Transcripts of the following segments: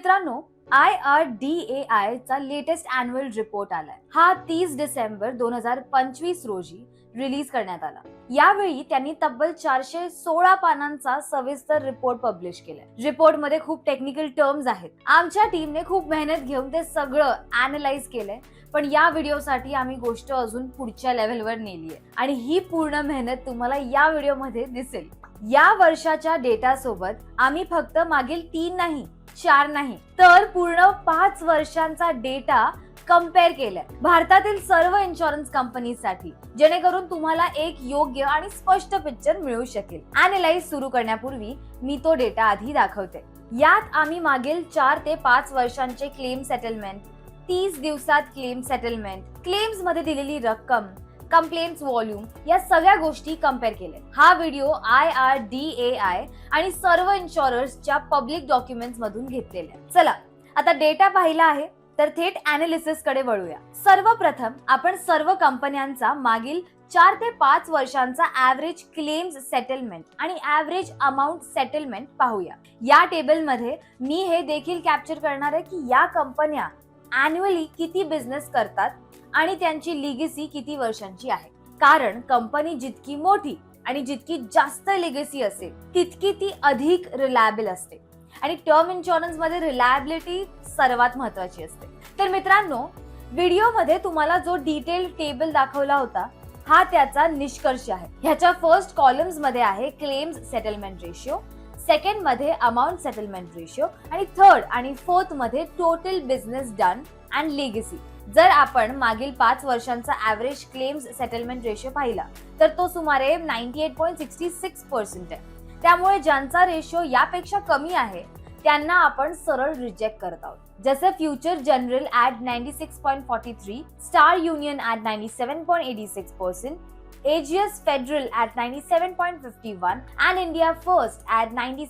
मित्रांनो I R D A I चा latest annual report आलाय. हा तीस डिसेंबर दोन हजार पंचवीस रोजी रिलीज करण्यात आला. यावेळी त्यांनी तब्बल चारशे सोळा पानांचा सविस्तर रिपोर्ट पब्लिश केलाय. रिपोर्टमध्ये खूप टेक्निकल टर्म्स आहेत. आमच्या टीमने खूप मेहनत घेऊन ते सगळं अनालाइज केलंय. पण या व्हिडिओसाठी आम्ही गोष्ट अजून पुढच्या लेव्हलवर नेली आहे आणि ही पूर्ण मेहनत तुम्हाला या व्हिडिओमध्ये दिसेल. या वर्षाच्या डेटा सोबत आम्ही फक्त मागील तीन नाही चार नाही तर पूर्ण पाच वर्षांचा डेटा कंपेअर केलाय. भारतातील सर्व इन्शुरन्स कंपनीसाठी जेणेकरून तुम्हाला एक योग्य आणि स्पष्ट पिक्चर मिळू शकेल. अॅनालाइज सुरू करण्यापूर्वी मी तो डेटा आधी दाखवते. यात आम्ही मागील चार ते पाच वर्षांचे क्लेम सेटलमेंट तीस दिवसात क्लेम सेटलमेंट क्लेम्समध्ये दिलेली रक्कम कंप्लेंट्स व्हॉल्यूम या सगळ्या गोष्टी कंपेअर केल्या. हा video I R D A I आणि सर्व इन्शुरर्सच्या पब्लिक डॉक्युमेंट्स मधून घेतलेल्या. चला आता डेटा पाहिला आहे तर थेट अनालिसिसकडे वळूया. सर्वप्रथम आपण सर्व कंपन्यांचा मागील चार ते पाच वर्षांचा ऍव्हरेज क्लेम्स सेटलमेंट आणि ऍव्हरेज अमाऊंट सेटलमेंट पाहूया. या टेबलमध्ये मी हे देखील कॅप्चर करणार आहे की या कंपन्या अॅन्युअली किती बिझनेस करतात आणि त्यांची लिगेसी किती वर्षांची आहे. कारण कंपनी जितकी मोठी आणि जितकी जास्त लिगेसी असेल तितकी ती अधिक रिलायबल असते. आणि टर्म इन्शुरन्समध्ये रिलायबिलिटी सर्वात महत्वाची असते. तर मित्रांनो व्हिडिओमध्ये तुम्हाला जो डिटेल टेबल दाखवला होता हा त्याचा निष्कर्ष आहे. ह्याच्या फर्स्ट कॉलम्समध्ये आहे क्लेम्स सेटलमेंट रेशिओ सेकंडमध्ये अमाऊंट सेटलमेंट रेशिओ आणि थर्ड आणि फोर्थमध्ये total business done and legacy जर आपण मागील पाच वर्षांचा ऍव्हरेज क्लेम्स सेटलमेंट रेशिओ पाहिला तर तो सुमारे ninety eight point sixty six percent आहे. त्यामुळे ज्यांचा रेशिओ यापेक्षा कमी आहे त्यांना आपण सरळ रिजेक्ट करत आहोत. जसे future general at ninety six point forty three star union at ninety seven point eighty six percent AGS Federal at ninety seven point fifty one and India first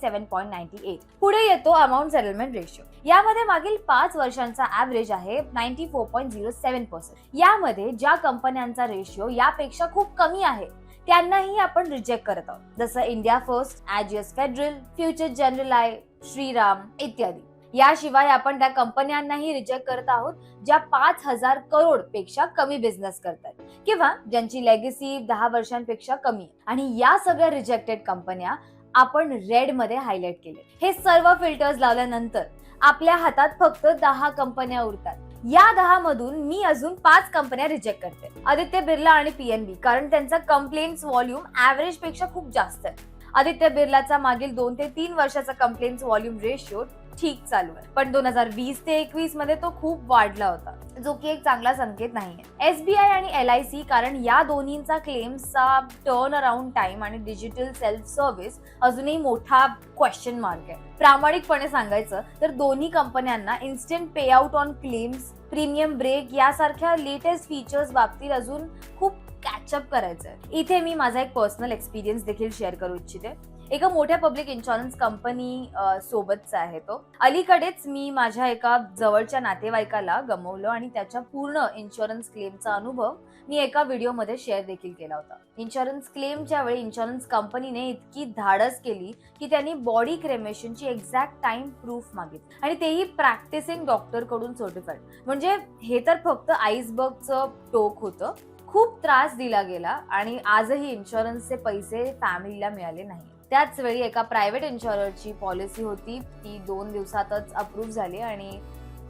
seven point eight पुढे येतो amount settlement ratio यामध्ये मागील पाच वर्षांचा average आहे ninety four point zero seven percent यामध्ये ज्या कंपन्यांचा रेशिओ यापेक्षा खूप कमी आहे त्यांनाही आपण रिजेक्ट करत आहोत. जसं India first Ageas Federal future Generali Shriram इत्यादी. याशिवाय आपण त्या कंपन्यांनाही रिजेक्ट करत आहोत ज्या पाच हजार करोडपेक्षा कमी बिझनेस करतात किंवा ज्यांची लेगेसी दहा वर्षांपेक्षा कमी आणि या सगळ्या रिजेक्टेड कंपन्या आपण रेडमध्ये हायलाइट केले हे सर्व फिल्टर्स लावल्यानंतर आपल्या हातात फक्त दहा कंपन्या उरतात. या दहा मधून मी अजून पाच कंपन्या रिजेक्ट करते. आदित्य बिर्ला आणि पीएनबी कारण त्यांचा कंप्लेंट्स व्हॉल्यूम ऍव्हरेजपेक्षा खूप जास्त आहे. आदित्य बिर्लाचा मागील दोन ते तीन वर्षाचा कंप्लेंट्स व्हॉल्यूम रेशिओ ठीक चालू आहे. पण दोन हजार वीस ते एकवीसमध्ये तो खूप वाढला होता जो की एक चांगला संकेत नाहीये एसबीआय आणि एल आय सी कारण या दोन्हींचा क्लेम्सचा टर्न अराउंड टाइम आणि डिजिटल सेल्फ सर्व्हिस अजूनही मोठा क्वेश्चन मार्क आहे. प्रामाणिकपणे सांगायचं तर दोन्ही कंपन्यांना instant pay out on claims premium break यासारख्या लेटेस्ट फीचर्स बाबतीत अजून खूप कॅचअप करायचं आहे इथे मी माझा एक पर्सनल एक्सपिरियन्स देखील शेअर करू इच्छिते. एका मोठ्या पब्लिक इन्शुरन्स कंपनी सोबतचा आहे तो. अलीकडेच मी माझ्या एका जवळच्या नातेवाईकाला गमवलं आणि त्याच्या पूर्ण इन्शुरन्स क्लेमचा अनुभव मी एका व्हिडिओमध्ये शेअर देखील केला होता. इन्शुरन्स क्लेमच्या वेळी इन्शुरन्स कंपनीने इतकी धाडस केली की त्यांनी बॉडी क्रेमेशनची एक्झॅक्ट टाइम प्रूफ मागितली. आणि तेही प्रॅक्टिसिंग डॉक्टरकडून सर्टिफाईड म्हणजे हे तर फक्त आईसबर्गचं टोक होतं. खूप त्रास दिला गेला आणि आजही इन्शुरन्सचे पैसे फॅमिलीला मिळाले नाही त्याच वेळी एका प्रायव्हेट इन्शुररची पॉलिसी होती. ती दोन दिवसातच अप्रूव्ह झाली आणि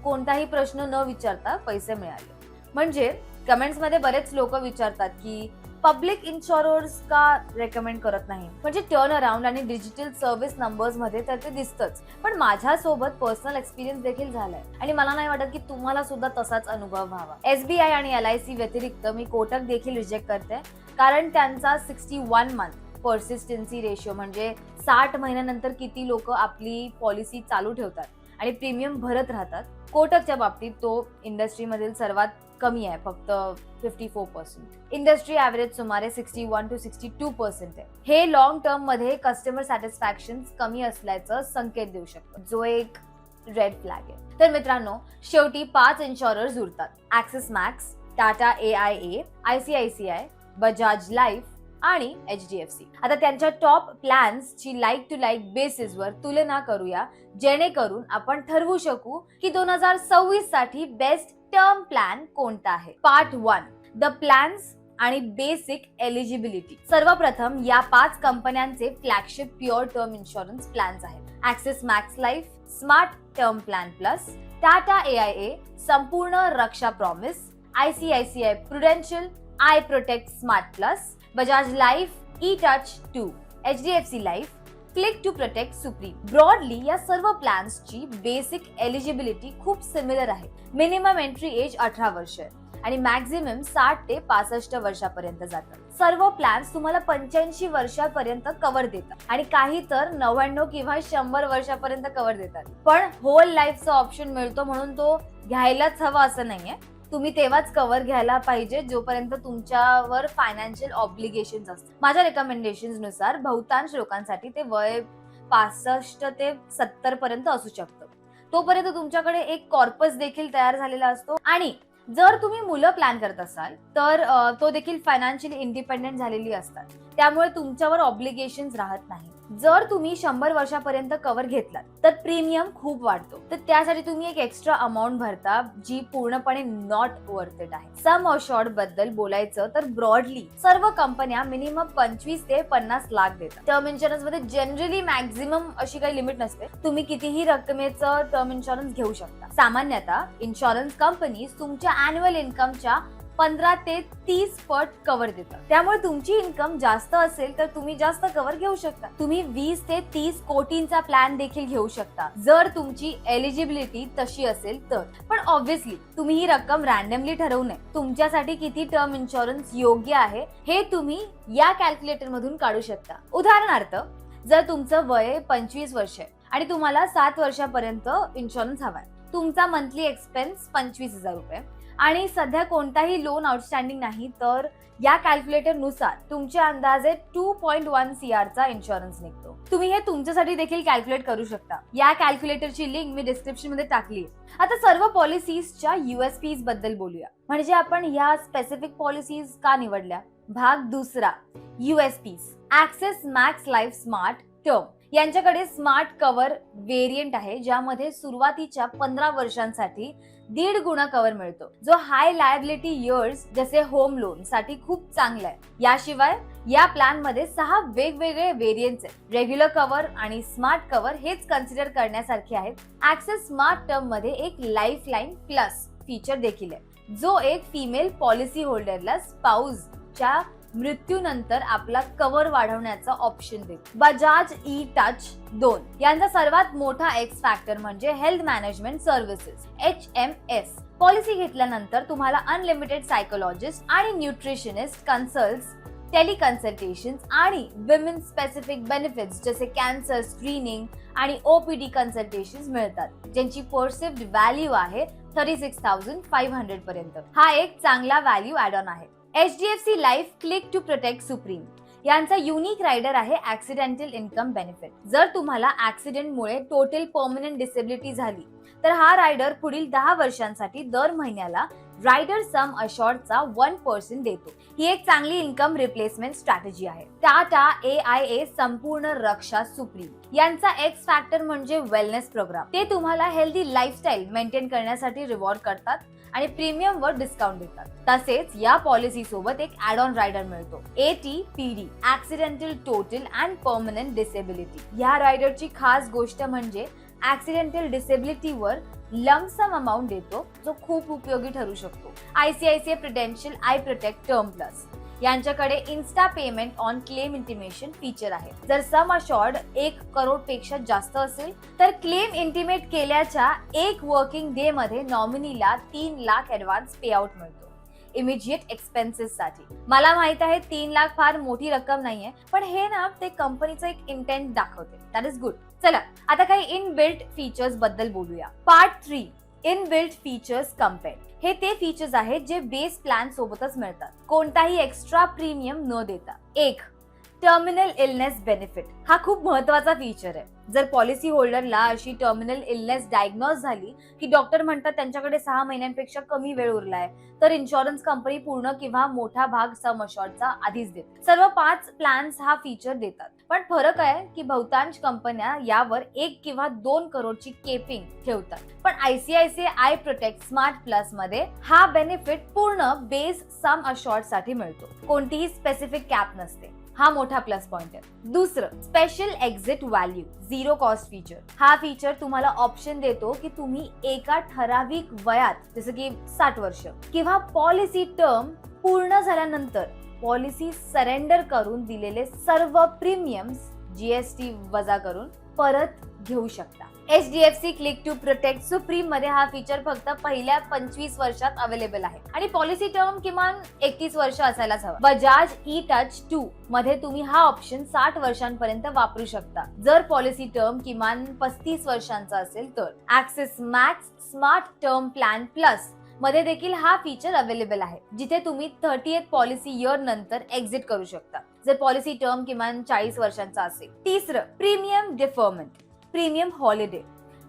कोणताही प्रश्न न विचारता पैसे मिळाले. म्हणजे कमेंट्समध्ये बरेच लोक विचारतात की पब्लिक इन्शुरर्स का रेकमेंड करत नाही? म्हणजे टर्न अराउंड आणि डिजिटल सर्व्हिस नंबर्समध्ये तर ते दिसतच. पण माझ्यासोबत पर्सनल एक्सपिरियन्स देखील झालाय. आणि मला नाही वाटत की तुम्हाला सुद्धा तसाच अनुभव व्हावा. एसबीआय आणि एल आय सी व्यतिरिक्त मी कोटक देखील रिजेक्ट करते. कारण त्यांचा sixty one month persistency ratio म्हणजे साठ महिन्यानंतर किती लोक आपली पॉलिसी चालू ठेवतात आणि प्रीमियम भरत राहतात. कोटकच्या बाबतीत तो इंडस्ट्रीमधील सर्वात कमी आहे फक्त fifty four percent industry average सुमारे sixty one two sixty two percent आहे. हे लॉंग टर्ममध्ये कस्टमर सॅटिस्फॅक्शन कमी असल्याचं संकेत देऊ शकतो. जो एक रेड फ्लॅग आहे. तर मित्रांनो शेवटी पाच इन्शुरर्स उरतात. Axis Max Tata A I A I C I C I Bajaj life आणि एच डी एफ सी आता त्यांच्या टॉप प्लॅन्सची लाईक टू लाईक बेसिसवर तुलना करूया जेणेकरून आपण ठरवू शकू की दोन हजार सव्वीससाठी बेस्ट टर्म प्लॅन कोणता आहे. पार्ट वन द प्लॅन्स आणि बेसिक एलिजिबिलिटी सर्वप्रथम या पाच कंपन्यांचे flagship pure term insurance plans आहेत. Axis Max life smart term plan plus Tata A I A Sampoorna Raksha promise ICICI Prudential I protect smart plus Bajaj life E touch two H D F C life click to protect supreme broadly या सर्व प्लॅन्सची basic eligibility खूप similar आहे. Minimum entry age अठरा वर्ष आणि maximum साठ ते पासष्ट वर्षापर्यंत जातात सर्व प्लॅन्स तुम्हाला पंच्याऐंशी वर्षापर्यंत कव्हर देतात. आणि काही तर नव्याण्णव किंवा शंभर वर्षापर्यंत कव्हर देतात. पण होल लाईफचा ऑप्शन मिळतो म्हणून तो घ्यायलाच हवा असं नाहीये. तुम्ही तेव्हाच कव्हर घ्यायला पाहिजे जोपर्यंत तुमच्यावर फायनान्शियल ऑब्लिगेशन असतात. माझ्या रेकमेंडेशननुसार बहुतांश लोकांसाठी ते वय पासष्ट ते सत्तर पर्यंत असू शकतं. तोपर्यंत तुमच्याकडे एक कॉर्पस देखील तयार झालेला असतो. आणि जर तुम्ही मुलं प्लॅन करत असाल तर तो देखील फायनान्शियली इंडिपेंडेंट झालेली असतात. त्यामुळे तुमच्यावर ऑब्लिगेशन राहत नाही जर तुम्ही शंभर वर्षापर्यंत कव्हर घेतलात तर प्रीमियम खूप वाढतो. तर त्यासाठी तुम्ही एक एक्स्ट्रा अमाऊंट भरता जी पूर्णपणे नॉट वर्थ इट आहे. सम अशॉर्डबद्दल बोलायचं तर ब्रॉडली सर्व कंपन्या मिनिमम पंचवीस ते पन्नास लाख देतात. टर्म इन्शुरन्समध्ये जनरली मॅक्झिमम अशी काही लिमिट नसते. तुम्ही कितीही रकमेचं टर्म इन्शुरन्स घेऊ शकता. सामान्यतः इन्शुरन्स कंपनी तुमच्या अॅन्युअल इन्कमच्या पंधरा ते तीस पट कव्हर देतात. त्यामुळे तुमची इन्कम जास्त असेल तर तुम्ही जास्त कव्हर घेऊ शकता. तुम्ही वीस ते तीस कोटींचा प्लॅन देखील घेऊ शकता. जर तुमची एलिजिबिलिटी तशी असेल तर. पण ऑब्व्हियसली तुम्ही ही रक्कम रॅन्डमली ठरवू नये. तुमच्यासाठी किती टर्म इन्शुरन्स योग्य आहे हे तुम्ही या कॅल्क्युलेटर मधून काढू शकता. उदाहरणार्थ जर तुमचं वय पंचवीस वर्ष आहे आणि तुम्हाला सात वर्षापर्यंत इन्शुरन्स हवाय. तुमचा मंथली एक्सपेन्स पंचवीस हजार रुपये. आणि सध्या कोणताही लोन आउटस्टँडिंग नाही तर या कॅल्क्युलेटरनुसार तुमच्या अंदाजे टू पॉईंट वन सी चा इन्शुरन्स निघतो. तुम्ही हे तुमच्यासाठी देखील कॅल्क्युलेट करू शकता. या कॅल्क्युलेटरची लिंक मी डिस्क्रिप्शनमध्ये टाकली आता सर्व पॉलिसीजच्या युएसपीजबद्दल बोलूया. म्हणजे आपण ह्या स्पेसिफिक पॉलिसीज का निवडल्या? भाग दुसरा USPs Axis Max life smart term यांच्याकडे स्मार्ट कव्हर व्हेरियंट आहे ज्यामध्ये सुरुवातीच्या पंधरा वर्षांसाठी दीड गुणा कव्हर मिळतो. जो हाय लायबिलिटी इयर्स जसे होम लोनसाठी खूप चांगला आहे. याशिवाय या प्लॅनमध्ये सहा वेगवेगळे व्हेरियंट्स आहेत. रेग्युलर कव्हर आणि स्मार्ट कव्हर हेच कन्सिडर करण्यासारखे आहेत. ऍक्सेस स्मार्ट टर्ममध्ये एक लाईफ लाईन प्लस फीचर देखील आहे. जो एक फिमेल पॉलिसी होल्डरला स्पाऊसच्या मृत्यूनंतर आपला कव्हर वाढवण्याचा ऑप्शन देतो. बजाज ई टच दोन. यांचा सर्वात मोठा एक्स फॅक्टर म्हणजे health management services H M S policy घेतल्यानंतर तुम्हाला अनलिमिटेड सायकोलॉजिस्ट आणि न्यूट्रिशनिस्ट कन्सल्ट टेलिकन्सल्टेशन आणि विमेन स्पेसिफिक बेनिफिट्स जसे कॅन्सर स्क्रीनिंग आणि ओपीडी कन्सल्टेशन मिळतात. ज्यांची परसिव्ड व्हॅल्यू आहे thirty six thousand five hundred पर्यंत. हा एक चांगला व्हॅल्यू ऍड ऑन आहे. H D F C life click to protect supreme. यांचा युनिक रायडर आहे ऍक्सिडेंटल इन्कम बेनिफिट. जर तुम्हाला ऍक्सिडेंटमुळे टोटल पर्मनंट डिसेबिलिटी झाली तर हा रायडर पुढील दहा वर्षांसाठी दर महिन्याला रायडर सम अशॉर्टचा वन पर्सेंट देतो. ही एक चांगली इन्कम रिप्लेसमेंट स्ट्रॅटेजी आहे. Tata A I A Sampoorna Raksha supreme. यांचा एक्स फॅक्टर म्हणजे वेलनेस प्रोग्राम ते तुम्हाला हेल्दी लाईफस्टाईल मेंटेन करण्यासाठी रिवॉर्ड करतात. आणि प्रीमियम वर डिस्काउंट देतात तसेच या पॉलिसी सोबत एक ऍड ऑन रायडर मिळतो. A T P D accidental total and permanent disability या रायडरची खास गोष्ट म्हणजे ऍक्सिडेंटल डिसेबिलिटीवर लमसम अमाऊंट देतो जो खूप उपयोगी ठरू शकतो. ICICI Prudential I protect term plus यांच्याकडे insta payment on claim intimation feature आहे. जर सम अशॉर्ड एक करोडपेक्षा जास्त असेल तर क्लेम इंटिमेट केल्याच्या एक वर्किंग डे मध्ये नॉमिनीला तीन लाख ऍडव्हान्स पे आउट मिळतो. इमिजिएट एक्सपेन्सेस साठी. मला माहीत आहे तीन लाख फार मोठी रक्कम नाहीये पण हे ना ते कंपनीचं एक इंटेंट दाखवते. दॅट इज गुड चला आता काही इन बिल्ट फीचर्सबद्दल बोलूया. Part three inbuilt features compare हे ते फीचर्स आहेत जे बेस प्लॅन सोबतच मिळतात. कोणताही एक्स्ट्रा प्रीमियम न देता. एक टर्मिनल इलनेस बेनिफिट हा खूप महत्त्वाचा फीचर आहे. जर पॉलिसी होल्डरला अशी टर्मिनल इलनेस डायग्नोज झाली की डॉक्टर म्हणतात त्यांच्याकडे सहा महिन्यांपेक्षा कमी वेळ उरलाय तर इन्शुरन्स कंपनी पूर्ण किंवा मोठा भाग सम अशॉर्टचा आधीच देते. सर्व पाच प्लॅन्स हा फीचर देतात. पण फरक आहे की बहुतांश कंपन्या यावर एक किंवा दोन करोडची केपिंग ठेवतात. पण आयसीआयसीआय आय प्रोटेक्ट स्मार्ट प्लसमध्ये हा बेनिफिट पूर्ण बेस सम अशॉर्टसाठी मिळतो. कोणतीही स्पेसिफिक कॅप नसते. हा मोठा प्लस पॉइंट आहे. दुसरं special exit value zero cost feature हा फीचर तुम्हाला ऑप्शन देतो की तुम्ही एका ठराविक वयात जसं की साठ वर्ष किंवा पॉलिसी टर्म पूर्ण झाल्यानंतर पॉलिसी सरेंडर करून दिलेले सर्व प्रीमियम्स जीएसटी वजा करून परत घेऊ शकता. H D F C click to protect सुप्रीममध्ये हा फीचर फक्त पहिल्या पंचवीस वर्षात अवेलेबल आहे. आणि पॉलिसी टर्म किमान एकतीस वर्ष असायलाच हवं. बजाज ई टच टू मध्ये तुम्ही हा ऑप्शन साठ वर्षांपर्यंत वापरू शकता. जर पॉलिसी टर्म किमान पस्तीस वर्षांचा असेल तर. Axis Max smart term plan प्लसमध्ये देखील हा फीचर अवेलेबल आहे. जिथे तुम्ही थर्टी एथ पॉलिसी इयर नंतर एक्झिट करू शकता. जर पॉलिसी टर्म किमान चाळीस वर्षांचा असेल. तिसरं प्रीमियम डिफर्मेंट प्रीमियम हॉलिडे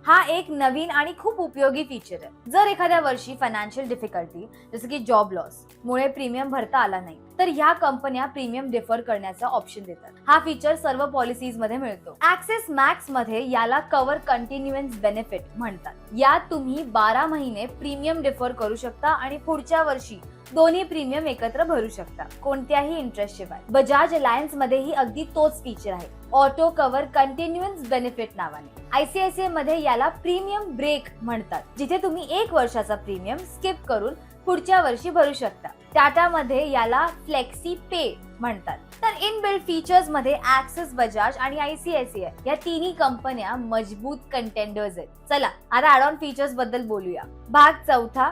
हा एक नवीन आणि खूप उपयोगी फीचर आहे. जर एखाद्या वर्षी फायनान्शियल डिफिकल्टी जसं की जॉब लॉस मुळे प्रीमियम भरता आला नाही तर ह्या कंपन्या प्रीमियम डिफर करण्याचा ऑप्शन देतात. हा फीचर सर्व पॉलिसीजमध्ये मिळतो. ऍक्सेस मॅक्समध्ये याला कव्हर कंटिन्युअन्स बेनिफिट म्हणतात. यात तुम्ही बारा महिने प्रीमियम डिफर करू शकता आणि पुढच्या वर्षी दोन्ही प्रीमियम एकत्र भरू शकता कोणत्याही इंटरेस्ट शिवाय. बजाज अलायन्स मध्येही अगदी तोच फीचर आहे. ऑटो कव्हर कंटिन्युअन्स बेनिफिट नावाने. आयसीआयसीआयमध्ये याला प्रीमियम ब्रेक म्हणतात जिथे तुम्ही एक वर्षाचा प्रीमियम स्किप करून पुढच्या वर्षी भरू शकता. टाटा मध्ये याला फ्लेक्सी पे म्हणतात. तर इन बिल्ड फीचर्समध्ये ऍक्सिस बजाज आणि आयसीआयसीआय या तिन्ही कंपन्या मजबूत कंटेंडर्स आहेत. चला आता ऍड ऑन फीचर्सबद्दल बोलूया. भाग चौथा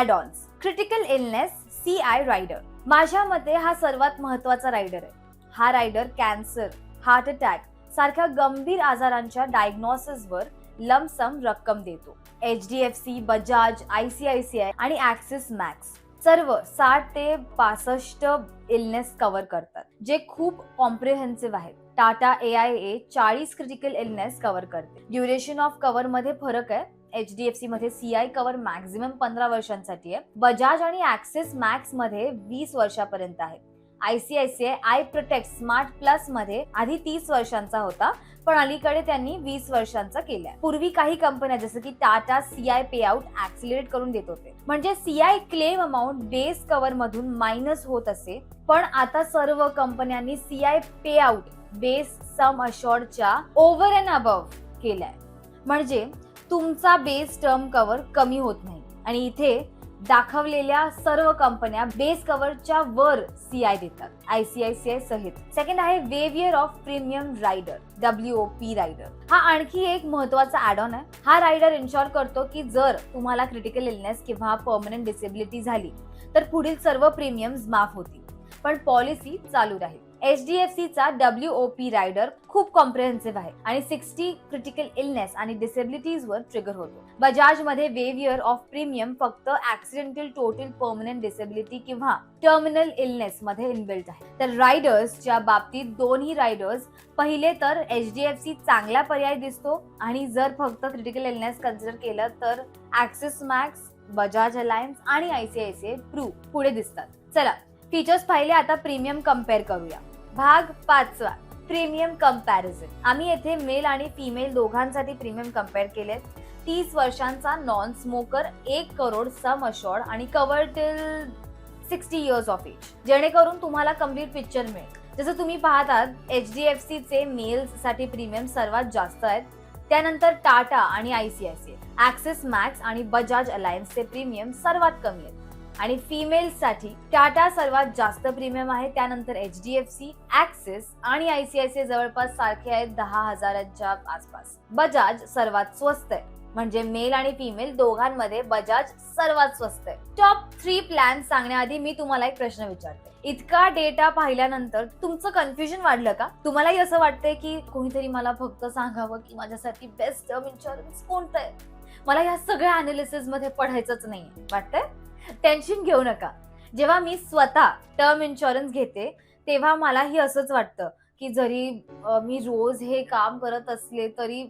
add ons critical illness C I rider माझ्या मते हा सर्वात महत्त्वाचा रायडर आहे. हा रायडर कॅन्सर हार्ट अटॅक सारख्या गंभीर आजारांच्या डायग्नॉसिसवर लमसम रक्कम देतो. H D F C Bajaj ICICI आणि ऍक्सिस मॅक्स सर्व साठ ते पासष्ट इलनेस कव्हर करतात जे खूप कॉम्प्रिहेन्सिव्ह आहेत. टाटा ए आय ए चाळीस क्रिटिकल इलनेस कव्हर करते. ड्युरेशन ऑफ कव्हरमध्ये फरक आहे. एच डी एफ सी मध्ये सी आय कव्हर मॅक्झिमम पंधरा वर्षांसाठी आहे. बजाज आणि ऍक्सिस मॅक्समध्ये वीस वर्षापर्यंत आहे. आयसीआयसीआय आय प्रोटेक्ट स्मार्ट प्लसमध्ये आधी तीस वर्षांचा होता पण अलीकडे त्यांनी वीस वर्षांचा केलाय. पूर्वी काही कंपन्या जसं की Tata CI pay out accelerate करून देत होते. म्हणजे CI claim amount base cover मधून मायनस होत असे पण आता सर्व कंपन्यांनी CI pay out base sum अशॉर्डच्या over and above केलाय. म्हणजे तुमचा बेस टर्म कव्हर कमी होत नाही. आणि इथे दाखवलेल्या सर्व कंपन्या बेस कव्हरच्या वर सीआय देतात आयसीआयसीआय सहित. सेकंड आहे waiver of premium rider W O P rider हा आणखी एक महत्त्वाचा ऍड ऑन आहे. हा रायडर इन्शॉर करतो की जर तुम्हाला क्रिटिकल इलनेस किंवा परमनंट डिसेबिलिटी झाली तर पुढील सर्व प्रीमियम्स माफ होतील. पण पॉलिसी चालू राहील. एच डी एफ सीचा डब्ल्यू ओ पी रायडर खूप कॉम्प्रिहेन्सिव्ह आहे आणि सिक्स्टी क्रिटिकल इलनेस आणि डिसेबिलिटीज वर ट्रिगर होतो. बजाजमध्ये वेवियर ऑफ प्रीमियम फक्त ऍक्सिडेंटल टोटल परमनंट डिसेबिलिटी किंवा टर्मिनल इलनेस मध्ये इनबिल्ट आहे. तर रायडर्सच्या बाबतीत दोन्ही रायडर्स पहिले तर एच डी एफ सी चांगला पर्याय दिसतो आणि जर फक्त क्रिटिकल इलनेस कन्सिडर केलं तर ऍक्सिस मॅक्स बजाज अलायन्स आणि आयसीआयसीआय प्रू पुढे दिसतात. चला फीचर्स पाहिले आता प्रीमियम कंपेअर करूया. भाग पाचवा प्रीमियम कंपॅरिझन आम्ही येथे मेल आणि फिमेल दोघांसाठी प्रीमियम कंपेअर केले तीस वर्षांचा नॉन स्मोकर एक करोड सम अशॉर्ड आणि cover till sixty years of age जेणेकरून तुम्हाला कंप्लीट पिक्चर मिळेल. जसं तुम्ही पाहतात एच डी एफ सीचे मेल्ससाठी प्रीमियम सर्वात जास्त आहेत. त्यानंतर टाटा आणि I C I C Axis Max आणि बजाज अलायन्सचे प्रीमियम सर्वात कमी आहेत. आणि फिमेल्ससाठी टाटा सर्वात जास्त प्रीमियम आहे. त्यानंतर H D F C Axis आणि आयसीआयसीआय जवळपास सारखे आहेत दहा हजारांच्या आसपास. बजाज सर्वात स्वस्त आहे. म्हणजे मेल आणि फिमेल दोघांमध्ये बजाज सर्वात स्वस्त आहे. टॉप थ्री प्लॅन सांगण्याआधी मी तुम्हाला एक प्रश्न विचारते. इतका डेटा पाहिल्यानंतर तुमचं कन्फ्युजन वाढलं का? तुम्हालाही असं वाटतंय की कोणीतरी मला फक्त सांगावं की माझ्यासाठी बेस्ट टर्म इन्शुरन्स कोणतं आहे? मला ह्या सगळ्या अनालिसिसमध्ये पडायचंच नाही वाटतंय? टेन्शन घेऊ नका. जेव्हा मी स्वतः टर्म इन्शुरन्स घेते तेव्हा मलाही असंच वाटतं की जरी मी रोज हे काम करत असले तरी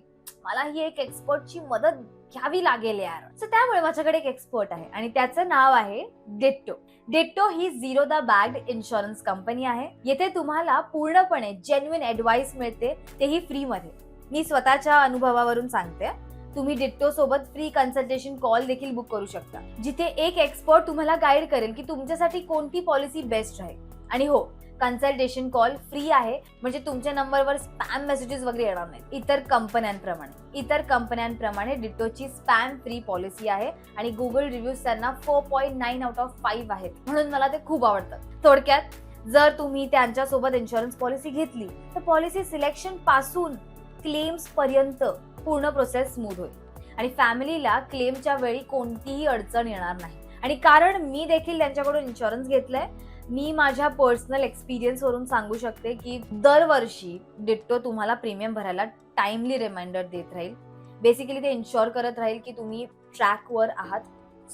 मला ही एक एक्सपर्टची मदत घ्यावी लागेल यार. सो त्यामुळे माझ्याकडे एक एक्सपर्ट आहे आणि त्याचं नाव आहे Ditto Ditto he zero the bag insurance company आहे. येथे तुम्हाला पूर्णपणे जेन्युन ऍडवाइस मिळते तेही फ्रीमध्ये मी स्वतःच्या अनुभवावरून सांगते. तुम्ही डिट्टो सोबत फ्री कन्सल्टेशन कॉल देखील बुक करू शकता. जिथे एक एक्सपर्ट तुम्हाला गाईड करेल की तुमच्यासाठी कोणती पॉलिसी बेस्ट आहे. आणि हो कन्सल्टेशन कॉल फ्री आहे म्हणजे तुमच्या नंबरवर स्पॅम मेसेजेस वगैरे येणार नाहीत. इतर कंपन्यांप्रमाणे. इतर कंपन्यांप्रमाणे डिटोची स्पॅम फ्री पॉलिसी आहे आणि गुगल रिव्ह्यूज त्यांना four point nine out of five आहेत. म्हणून मला ते खूप आवडतं थोडक्यात जर तुम्ही त्यांच्यासोबत इन्शुरन्स पॉलिसी घेतली तर पॉलिसी सिलेक्शनपासून क्लेम्स पर्यंत पूर्ण प्रोसेस स्मूथ होईल. आणि फॅमिलीला क्लेमच्या वेळी कोणतीही अडचण येणार नाही. आणि कारण मी देखील त्यांच्याकडून इन्शुरन्स घेतलाय. मी माझ्या पर्सनल एक्सपिरियन्सवरून सांगू शकते की दरवर्षी डिट्टो तुम्हाला प्रीमियम भरायला टाइमली रिमाइंडर देत राहील. बेसिकली ते इन्शुअर करत राहील की तुम्ही ट्रॅकवर आहात.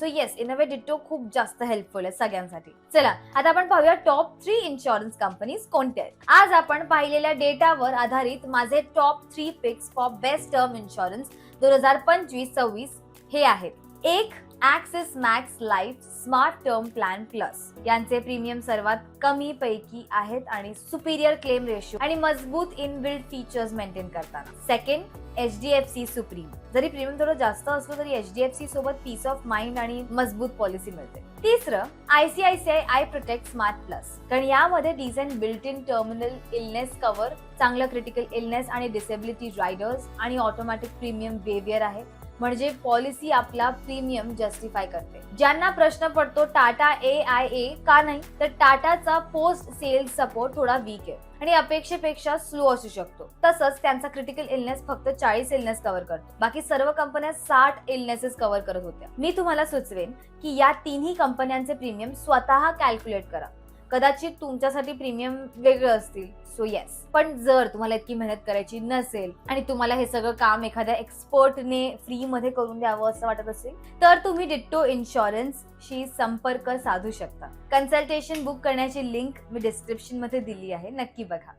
So yes in a way Ditto खूप जास्त हेल्पफुल आहे सगळ्यांसाठी. चला आता आपण पाहूया टॉप थ्री इन्शुरन्स कंपनीज कोणत्या आहेत. आज आपण पाहिलेल्या डेटावर आधारित माझे top three picks for best term insurance दोन हजार पंचवीस सव्वीस हे आहेत. एक Axis Max life smart term plan plus यांचे प्रीमियम सर्वात कमी पैकी आहेत आणि सुपिरियर क्लेम रेशो आणि मजबूत इनबिल्ड फीचर्स मेंटेन करतात. Second H D F C supreme जरी प्रीमियम थोडं जास्त असलं तरी एच डी एफ सी सोबत पीस ऑफ माइंड आणि मजबूत पॉलिसी मिळते. तिसरं ICICI I protect smart plus कारण यामध्ये design built in terminal illness cover चांगलं क्रिटिकल इलनेस आणि डिसेबिलिटी रायडर्स आणि ऑटोमॅटिक प्रीमियम बेवियर आहे. म्हणजे पॉलिसी आपला प्रीमियम जस्टिफाय करते. ज्यांना प्रश्न पडतो टाटा ए आय ए का नाही? तर टाटाचा पोस्ट सेल्स सपोर्ट थोडा वीक आहे. आणि अपेक्षेपेक्षा स्लो असू शकतो. तसंच त्यांचा क्रिटिकल इलनेस फक्त चाळीस इलनेस कव्हर करतो. बाकी सर्व कंपन्या साठ इलनेसेस कव्हर करत होत्या. मी तुम्हाला सुचवेन की या तिन्ही कंपन्यांचे प्रीमियम स्वतः कॅल्क्युलेट करा. कदाचित तुमच्यासाठी प्रीमियम वेगळं असतील. सो येस पण जर तुम्हाला इतकी मेहनत करायची नसेल आणि तुम्हाला हे सगळं काम एखाद्या एक्सपर्टने फ्रीमध्ये करून द्यावं असं वाटत असेल तर तुम्ही डिट्टो इन्शुरन्सशी संपर्क साधू शकता. कन्सल्टेशन बुक करण्याची लिंक मी डिस्क्रिप्शनमध्ये दिली आहे. नक्की बघा.